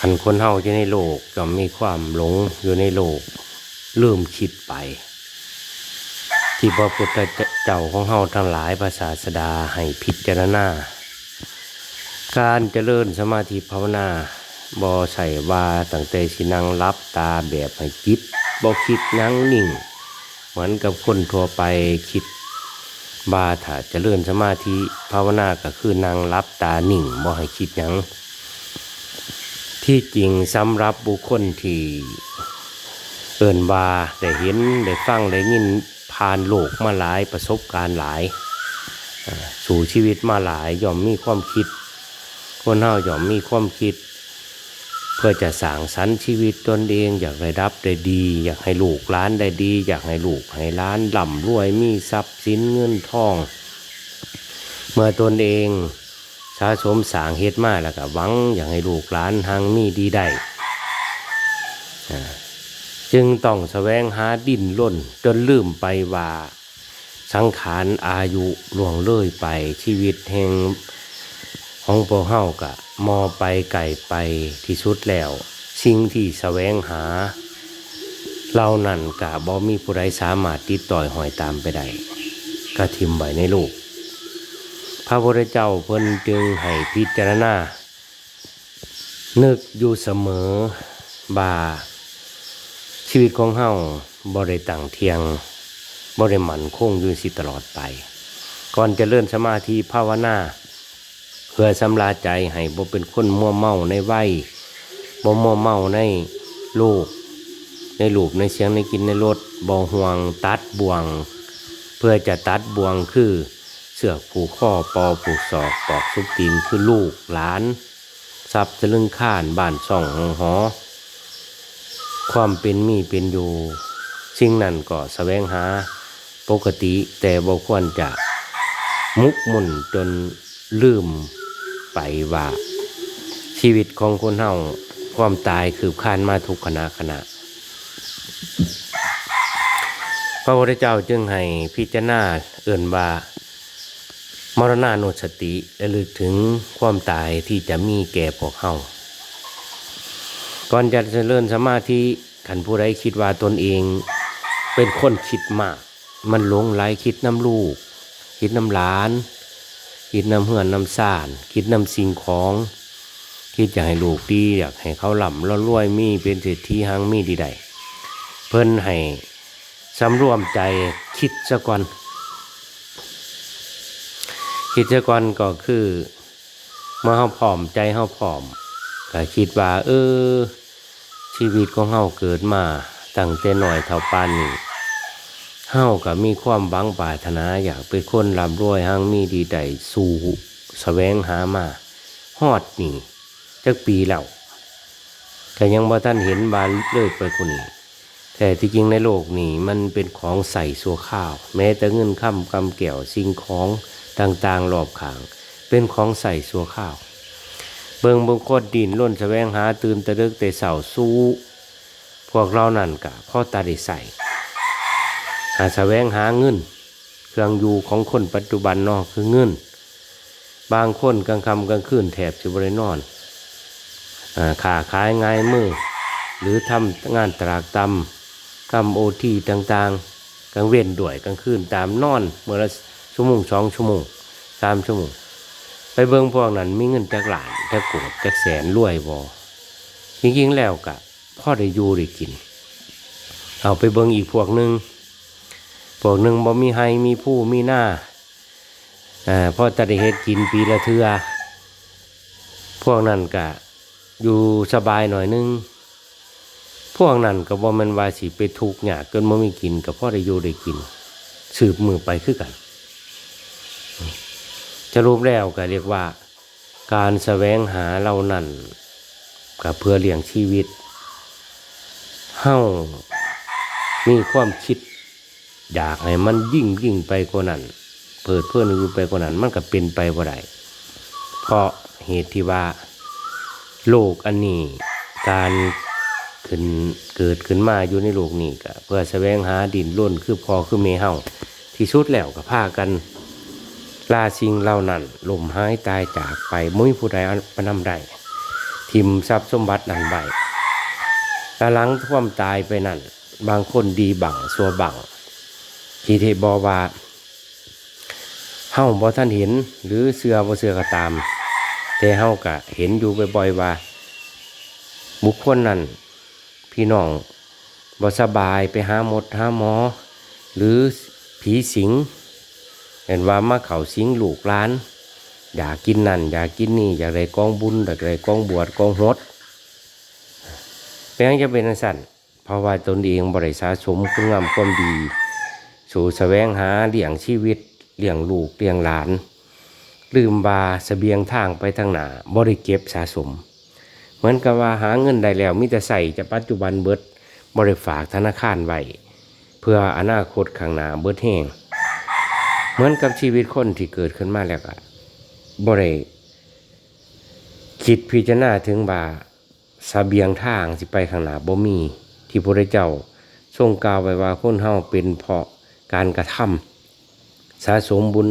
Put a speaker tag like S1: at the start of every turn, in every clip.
S1: อันคนเฮาอยู่ในโลกก็มีความหลงอยู่ในโลกลืมคิดไป ที่พระพุทธเจ้าของเฮาทั้งหลายภาษาสดาให้พิจารณาการเจริญสมาธิภาวนาบอใส่วาตั้งแต่สินังรับตาแบบให้จิตบอคิดหยั้งนิ่ง เหมือนกับคนทั่วไปคิดบาถ้าเจริญสมาธิภาวนาก็คือนางรับตานิ่งบ่ให้คิดยัง ที่จริงสำหรับบุคคลที่เอินบาได้เห็นได้ฟังได้ยินผ่านโลกมาหลายประสบการณ์หลาย สู่ชีวิตมาหลายย่อมมีความคิด คนเฮาย่อมมีความคิด เพื่อจะสร้างสรรค์ชีวิตตนเองอยากได้รับได้ดี อยากให้ลูกล้านได้ดี อยากให้ลูกให้ล้านร่ำรวยมีทรัพย์สินเงินทอง เมื่อตนเอง สะสมสางเฮ็ดมาแล้วก็หวังอยากให้ลูกหลานทางมีดีได้จึงต้องแสวงหาดินล้นจนลืมไปว่าสังขารอายุล่วงเลยไปชีวิตแห่งของพวกเฮากะมอไปไก่ไปที่สุดแล้ว สิ่งที่แสวงหาเรานั่นกะบ่มีผู้ใดสามารถติดต่อยหอยตามไปได้ก็ทิมไว้ในโลก พระพุทธเจ้าเพิ่นจึงให้พิจารณา นึกอยู่เสมอบ่า ชีวิตของเฮาบ่ได้ตั้งเทียงบ่ได้หมันคงอยู่สิตลอดไป ก่อนจะเลื่อนสมาธิภาวนาเพื่อสำลาใจให้บ่เป็นคนมัวเมาในวัยบ่มัวเมาในลูกในลูกในเสียงในกินในรถบ่ห่วงตัดบ่วง เพื่อจะตัดบ่วงคือ เสือกผูกข้อปอผูกศอกปอกซุปตีนคือลูกหลานทรัพย์จะลึงข้านบ้านช่องหองหอ ความเป็นมีเป็นอยู่สิ่งนั้นก็แสวงหาปกติแต่บ่ควรจะมุกมุ่นจนลืมไปว่า ชีวิตของคนเฮาความตายคือคานมาทุกขณะขณะ พระพุทธเจ้าจึงให้พิจารณาเอื่นว่า มรณานุสติและลึกถึงความตายที่จะมีแก่พวกเฮาก่อนจะเจริญสมาธิขันผู้ใดคิดว่าตนเอง เป็นคนคิดมาก มันหลงไหลคิดน้ำลูก คิดน้ำหลาน คิดน้ำเหือนน้ำซ่าน คิดน้ำสิ่งของ คิดอยากให้ลูกดีอยากให้เขาหล่ำแล้วรวยมีเป็นเศรษฐีหังมีดีใดเพิ่นให้สำรวมใจคิดซะก่อน คิดซะก่อนก็คือเมื่อเฮาผอมใจเฮาผอมก็คิดว่าเออ ชีวิตของเฮาเกิดมาตั้งแต่หน่อยเท่าปานนี้เฮาก็มีความหวังปรารถนาอยากเป็นคนร่ำรวยหังมีดีใดสู่แสวงหามาฮอดนี่จักปีแล้วก็ยังบ่ท่านเห็นบานเลยไปคนนี้แต่ที่จริงในโลกนี้มันเป็นของใส่สัวข้าว แม้แต่เงินค่ำกำแก้วสิ่งของ ต่างๆรอบขาง เป็นของใส่สัวข้าว เบิงบงโคตดินล้นแสวงหาตื่นตะลึกแต่เสาสู้พวกเรานั่นกะพ่อตาได้ใส่หาแสวงหาเงิน เครื่องอยู่ของคนปัจจุบันนอกคือเงิน บางคนกลางค่ำกลางคืนแถบสิบรินอนอขาขายง่ายมือ หรือทำงานตรากตำกำโอทีต่างๆ กลางเว้นด้วยกลางคืนตามนอนเมื่อ ชั่วโมงสองชั่วโมงสามชั่วโมงไปเบิ่งพวกนั้นมีเงินจากหลานจากโกดจากแสนรวยบอจริงๆแล้วกะพ่อได้อยู่ได้กิน เอาไปเบิ่งอีกพวกหนึ่งพวกหนึ่งบ่มีไฮมีผู้มีหน้าอ่าพ่อจะได้เฮ็ดกินปีละเทือพวกนั้นกะอยู่สบายหน่อยนึง พวกนั้นก็บ่แมันว่าสิไปทุกข์ยากเกินบ่มีกินกับพ่อได้อยู่ได้กิน สืบมือไปคือกัน จะรูปแล้วก็เรียกว่า การแสวงหาเรานั่นก็เพื่อเลี้ยงชีวิตเฮ้ามีความคิด อยากให้มันยิ่งยิ่งไปกว่านั้นเปิดเพื่อนอยู่ไปกว่านั้น มันก็เป็นไปบ่ได้เพราะเหตุที่ว่า โลกอันนี้การขึ้นเกิดขึ้นมาอยู่ในโลกนี้ก็เพื่อแสวงหาดินล้นคือพอคือเมเฮาที่สุดแล้วก็พากัน ลาสิ่งเหล่านั้นลมหายตายจากไปมุ้ยผู้ใดเอาไปนำได้ทิมทรัพย์สมบัตินั่นไว้แต่หลังความตายไปนั่น บางคนดีบังสัวบังทีเทบอว่าเฮ้าบ่ท่านเห็นหรือเสือบ่เสือก็ตาม แต่เฮ้าก็เห็นอยู่บ่อยๆว่า บุคคลนั้นพี่น้องบ่สบายไปหาหมดหาหมอ หรือผีสิง เห็นว่ามาเขาสิงลูกล้าน อยากกินนั่นอยากกินนี่อยากได้กองบุญอยากได้กองบวชกองรถเป็นหยังจะเป็นจังสั่นเพราะว่าตนเองบริสะสมคุณงามความดี สู่แสวงหาเลี้ยงชีวิตเลี้ยงลูกเลี้ยงหลาน ลืมบาสเสบียงทางไปทางหนาบริเก็บสะสม เหมือนกับว่าหาเงินได้แล้วมิแต่ใส่จะปัจจุบันเบิดบริฝากธนาคารไว้เพื่ออนาคตข้างหน้าเบิดแห้ง เหมือนกับชีวิตคนที่เกิดขึ้นมาแล้วก็บริคิดพิจารณาถึงว่าสเบียงทางสิไปข้างหน้าบ่มี ที่พระเจ้าทรงกล่าวไว้ว่าคนเฮาเป็นเพราะการกระทำสะสมบุญ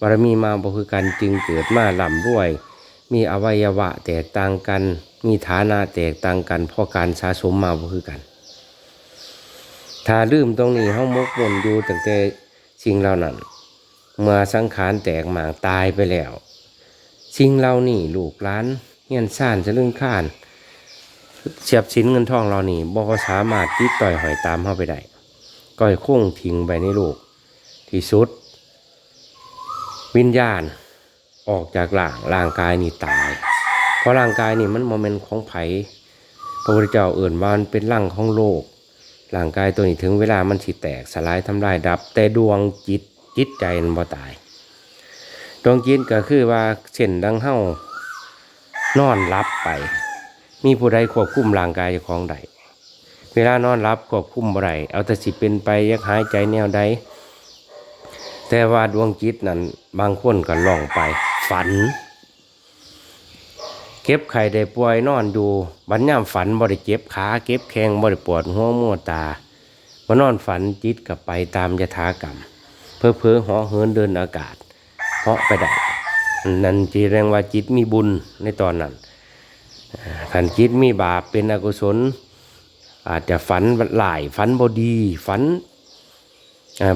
S1: บารมีมาบ่คือกันจึงเกิดมาล่ำรวย มีอวัยวะแตกต่างกัน มีฐานะแตกต่างกันเพราะการสะสมมาบ่คือกัน ถ้าลืมตรงนี้เฮามกวนอยู่ตั้งแต่สิ่งเหล่านั้น เมื่อสังขารแตกหมางตายไปแล้วสิ่งเหล่านี้ลูกหลานเฮียนซ่านจะลึงข้านเสียบสินเงินทองเรานี่บ่สามารถติดต่อยหอยตามเข้าไปได้ก้อยโค้งทิ้งไปในโลกที่สุด วิญญาณออกจากร่างร่างกายนี่ตาย เพราะร่างกายนี่มันโมเมนต์ของไผพระพุทธเจ้าเอื่นว่ามันเป็นร่างของโลกร่างกายตัวนี้ถึงเวลามันสิแตกสลายทำลายดับ แต่ดวงจิต จิตใจมันบ่ตายดวงจิตก็คือว่าเช่นดังเฮ้านอนรับไป มีผู้ใดควบคุมร่างกายของใดเวลานอนรับควบคุมบ่ไรเอาแต่สิเป็นไปยักหายใจแนวใดแต่ว่าดวงจิตนั้นบางคนก็ล่องไป ฝัน เก็บไข่ได้ป่วยนอนดูบัดยามฝันบ่ได้เจ็บขาเก็บแข้งบ่ได้ปวดหัวมัวตาบ่นอนฝันจิตกับไปตามยถากรรม เพื่อเพื่อหอเหินเดินอากาศเพาะไปได้นั่นจีแรงว่าจิตมีบุญในตอนนั้นขันจิตมีบาปเป็นอกุศล อาจจะฝันหลายฝันบดี ฝัน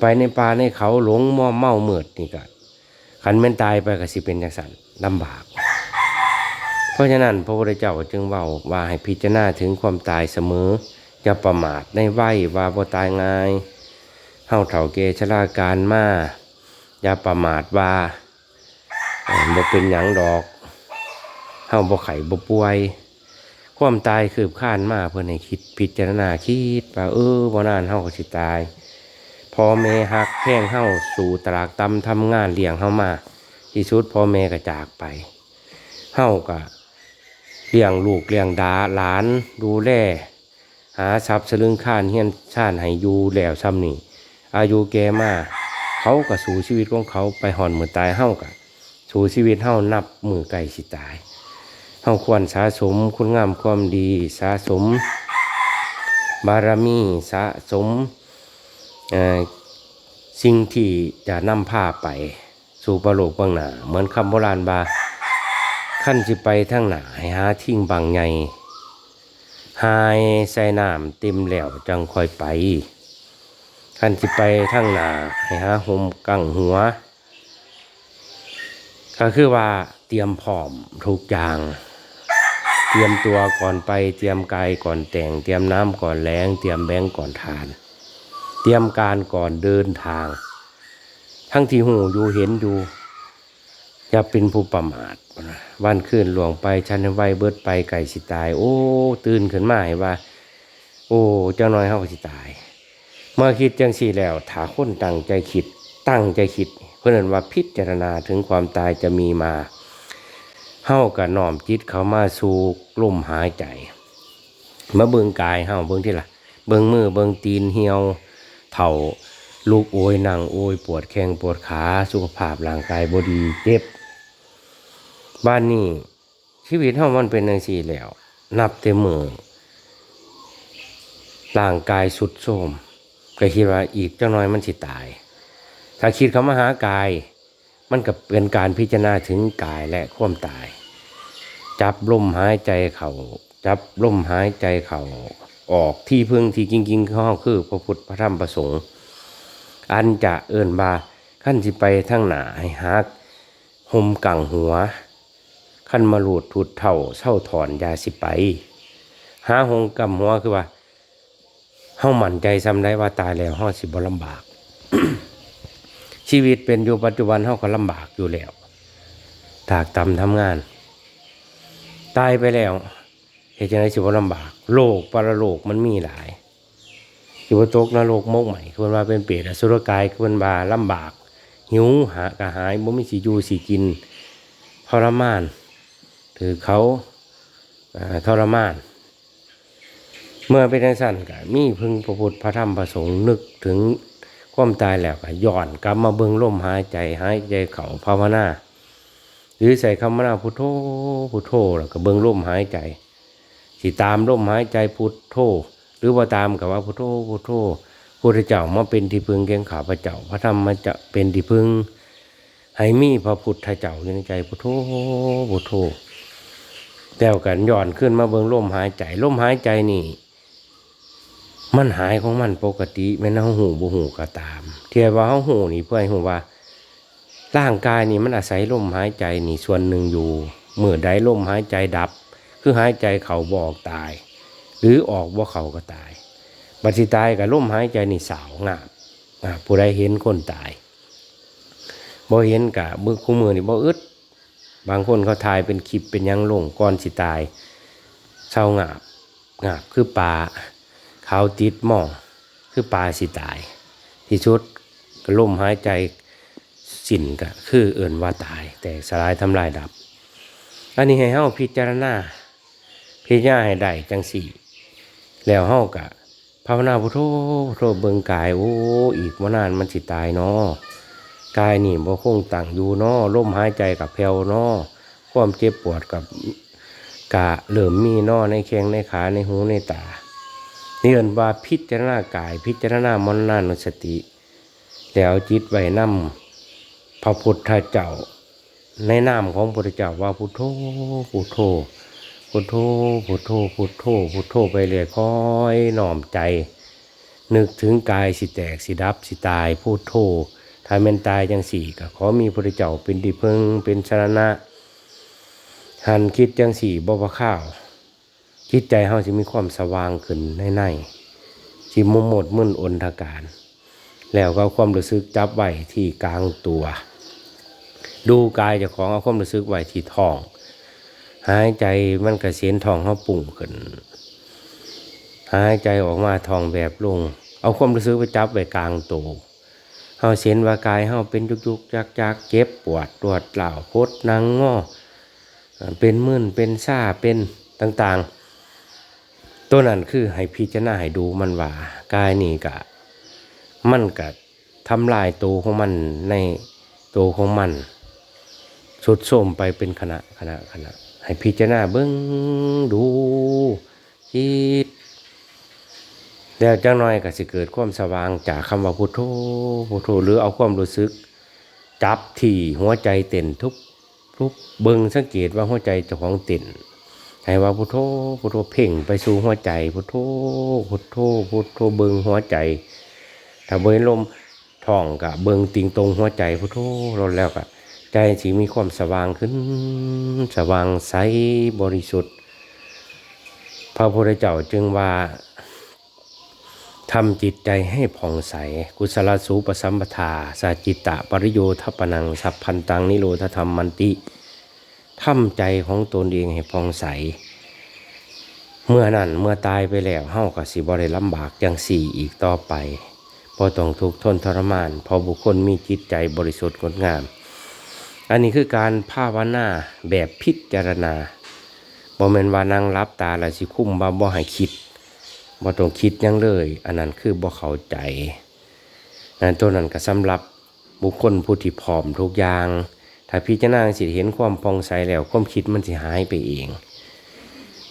S1: ไปในป่าในเขาหลงม่อเมาเมิดนี่ก็ขันแม่นตายไปก็สิเป็นจังสันลำบาก เพราะฉะนั้นพระพุทธเจ้าจึงเว่าว่าให้พิจารณาถึงความตายเสมออย่าประมาทในไหวว่าบ่ตายง่าย เฮาเถ่าเกชราการมาอย่าประมาทว่าบ่เป็นหยังดอกเฮาบ่ไข่บ่ป่วย ความตายคืบคลานมาเพื่อให้คิดพิจารณาคิดว่าเออบ่นานเฮาก็สิตายพ่อแม่หักแพ่งเฮาสู่ตรากตำทำงานเลี้ยงเฮามา ที่สุดพ่อแม่ก็จากไปเฮาก็เลี้ยงลูกเลี้ยงดาหลานดูแลหาทรัพย์สลึงข้านเฮียนชาติให้อยู่แล้วซ้ำนี่ อายุแก่มาเขาก็สู่ชีวิตของเขาไปหอนเหมือนตายเฮาก็สู่ชีวิตเฮานับมือไก่สิตายเฮาควรสะสมคุณงามความดีสะสม บารมีสะสมสิ่งที่จะนำพาไปสู่ประโลกบื้องหนาเหมือนคำโบราณบาขั้นสิไปทางหนาให้หาทิ้งบางไงหายใส่น้ำเต็มแล้วจังคอยไป ขันสิไปทางหนาให้หาหมกังหัว ก็คือว่าเตรียมพร้อมทุกอย่าง เตรียมตัวก่อนไปเตรียมกายก่อนแต่ง เตรียมน้ำก่อนแล้งเตรียมแบงก์ก่อนทาน เตรียมการก่อนเดินทาง ทั้งที่หูอยู่เห็นอยู่อย่าเป็นผู้ประมาทวันคืนหลวงไปชันไว้เบิดไปไก่สิตาย โอ้ ตื่นขึ้นมาให้ว่า โอ้ เจ้าน้อยเฮาก็สิตาย มื่อคิดจังสี่แล้วถ้าคนตั้งใจคิด ตั้งใจคิด เพื่อนว่าพิจารณาถึงความตายจะมีมาเฮากับน้อมจิตเขามาสู่กลุ่มหายใจ มาเบิ่งกายเฮาเบิ่งที่ละเบิ่งมือเบิ่งตีนเหี่ยวเถ่าลูกโอยนั่งโอยปวดแข้งปวดขาสุขภาพร่างกายบดีเจ็บ บ้านนี้ชีวิตเฮามันเป็นจังซี่แล้ว นับแต่มือร่างกายสุดโทรม ก็คิดว่าอีกเจ้าน้อยมันสิตาย ถ้าคิดเขามาหากาย มันก็เป็นการพิจารณาถึงกายและความตาย จับลมหายใจเขาจับลมหายใจเขาออกที่พึ่งที่จริงๆเขาคือพระพุทธพระธรรมพระสงฆ์อันจะเอินบาขั้นสิไปทั้งหนาให้ฮักห่มกังหัว ขั้นมาหลุดทุดเท่าเศร้าถอนยาสิไป หาหงกำหัวคือว่า เฮามั่นใจซ้ำได้ว่าตายแล้วเฮาสิบ่ลำบาก ชีวิตเป็นอยู่ปัจจุบันเฮาก็ลำบากอยู่แล้วตากตำทำงาน ตายไปแล้วเหตุจังไดสิบ่ลำบากโลกปรโลกมันมีหลายสิบ่ตกนรกมกใหม่คือว่าเป็นเปรตอสุรกายคือว่าลำบาก หิวหากระหายบ่มีสิอยู่สิกินทรมานถือเขาอ่าทรมาน เมื่อเป็นจังสั้นก็มีพึงพระพุทธพระธรรมพระสงฆ์นึกถึงความตายแล้วก็ย้อนกลับมาเบิ่งลมหายใจหายใจเขาภาวนาหรือใส่คำว่าพุทโธพุทโธแล้วก็เบิ่งลมหายใจสิตามลมหายใจพุทโธหรือว่าตามกับว่าพุทโธพุทโธพุทธเจ้ามาเป็นที่พึงแก่ข้าพระเจ้าพระธรรมมาจะเป็นที่พึงให้มีพระพุทธเจ้าอยู่ในใจพุทโธพุทโธแล้วกันย้อนขึ้นมาเบิ่งลมหายใจลมหายใจนี่ มันหายของมันปกติแม่นเฮาหูบ่หูก็ตาม เทียบว่าเฮาหูนี่เพื่อให้หูว่าร่างกายนี่มันอาศัยลมหายใจนี่ส่วนหนึ่งอยู่เมื่อใดลมหายใจดับ คือหายใจเขาบอกตาย หรือออกบ่เขาก็ตายบัดสิตายกับลมหายใจนี่สาวงามอ่าผู้ใดเห็นคนตายบ่เห็นกะมือคู่มือนี่บ่อึดบางคนเขาถ่ายเป็นคลิปเป็นยังลงก่อนสิตายเศร้างาบงาบคือปลาขาติดหม้องคือปลาสิตาย ที่ชุดก็ล่มหายใจสิ้นก็คือเอิ่นว่าตาย แต่สลายทำลายดับ อันนี้ให้เฮาพิจารณาพิจารณาให้ได้จังสี่แล้วเฮากะภาวนาพุทโธพุทโธเบิงกายโอ้อีกว่านานมันสิตายเนาะกายนี่บ่คงตั้งอยู่เนาะลมหายใจกับแผ่วเนาะความเจ็บปวดกับกะเริ่มมีเนาะในแข้งในขาในหูในตา นี่เอินว่าพิจารณากาย พิจารณามรณานุสติ แล้วจิตไว้นำพระพุทธเจ้า ในนามของพระพุทธเจ้าว่าพุทโธพุทโธพุทโธพุทโธพุทโธพุทโธไปเรื่อยคอยหน่อมใจ นึกถึงกายสิแตกสิดับสิตายพุทโธถ้าแมันตายจังสี่ก็ขอมีพระเจ้าเป็นที่พึ่งเป็นชรณะหันคิดจังสี่บ่ว่าข้าว คิดใจเฮาสิมีความสว่างขึ้นในในสิมุมหมดมึนอนทการ แล้วก็ความรู้สึกจับไว้ที่กลางตัว ดูกายจ้าของเอาความรู้สึกไว้ที่ท้อง หายใจมันกระเสียนทองเขาปุ่งขึ้น หายใจออกมาทองแบบลง เอาความรู้สึกไปจับไว้กลางตัวเฮาเสียนว่ากายเฮาเป็นยุกๆจักจักๆเจ็บปวดปวดเหล่าพดนางง้อเป็นมื่นเป็นซ่าเป็นต่างๆ ตัวนั้นคือให้พิจารณาให้ดูมันว่ากายนี่กะ มันกะทำลายตัวของมันในตัวของมันสุดโทมไปเป็นขณะขณะขณะ ให้พิจารณาเบิ้งดูคิดแล้วจังน้อยก็สิเกิดความสว่างจากคำว่าพุทโธพุทโธหรือเอาความรู้สึก จับที่หัวใจเต้นทุบทุบเบิ้งสังเกตว่าหัวใจเจ้าของเต้น ให้ว่าพุทโธพุทโธเพ่งไปสู่หัวใจพุทโธพุทโธพุทโธเบิงหัวใจ ถ้าเบิ้งลมท้องกับเบิงติงตรงหัวใจพุทโธลดแล้วก็ใจสิมีความสว่างขึ้น สว่างใสบริสุทธิ์ พระพุทธเจ้าจึงว่าทำจิตใจให้ผ่องใส กุศลสูปสัมปทาสาจิตตะปริโยทัปนัง สัพพันตังนิโรธธรรมมันติ ทำใจของตนเองให้ผ่องใส เมื่อนั้นเมื่อตายไปแล้วเฮาก็สิบ่ได้ลำบากจังสี่อีกต่อไปพอต้องทุกข์ทนทรมาน พอบุคคลมีจิตใจบริสุทธิ์งดงาม อันนี้คือการภาวนาแบบพิจารณาบ่แม่นว่านั่งรับตาแล้วสิคุ้มบ่บ่ให้คิดบ่ต้องคิดยังเลย อันนั้นคือบ่เข้าใจอันตัวนั้นก็สำหรับบุคคลผู้ที่พร้อมทุกอย่าง ถ้าพิจารณาสิเห็นความพองใสแล้วความคิดมันสิหายไปเอง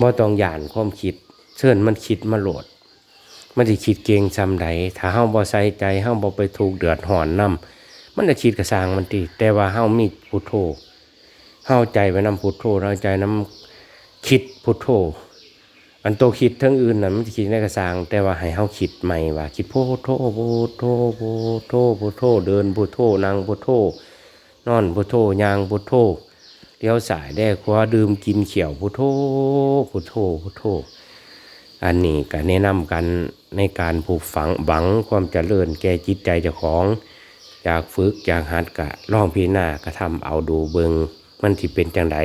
S1: บ่ต้องหยานความคิด เชิญมันคิดมาโหลด มันสิคิดเก่งซำใดถ้าเฮาบ่ใส่ใจเฮาบ่ไปถูกเดือดร้อนนํมันจะคิดกระสางมันตีแต่ว่าเฮามีพุทโธเฮาใจไว้นำพุทโธเฮาใจนคิดพุทโธอันโตคิดทั้งอื่นน่ะมันจะคิดในกระสาง แต่ว่าให้เฮาคิดใหม่ว่า คิดพุทโธพุทโธพุทโธพุทโธเดินพุทโธนั่งพุทโธ นอนพุทโธยางพุทโธเลี้ยวสายได้คว้าดื่มกินเขียวพุทโธพุทโธพุทโธอันนี้ก็แนะนำกันในการผูกฝังบังความเจริญแก่จิตใจเจ้าของอยากฝึกอยากหัดกะลองพีหน้ากระทำเอาดูเบิงมันที่เป็นจังได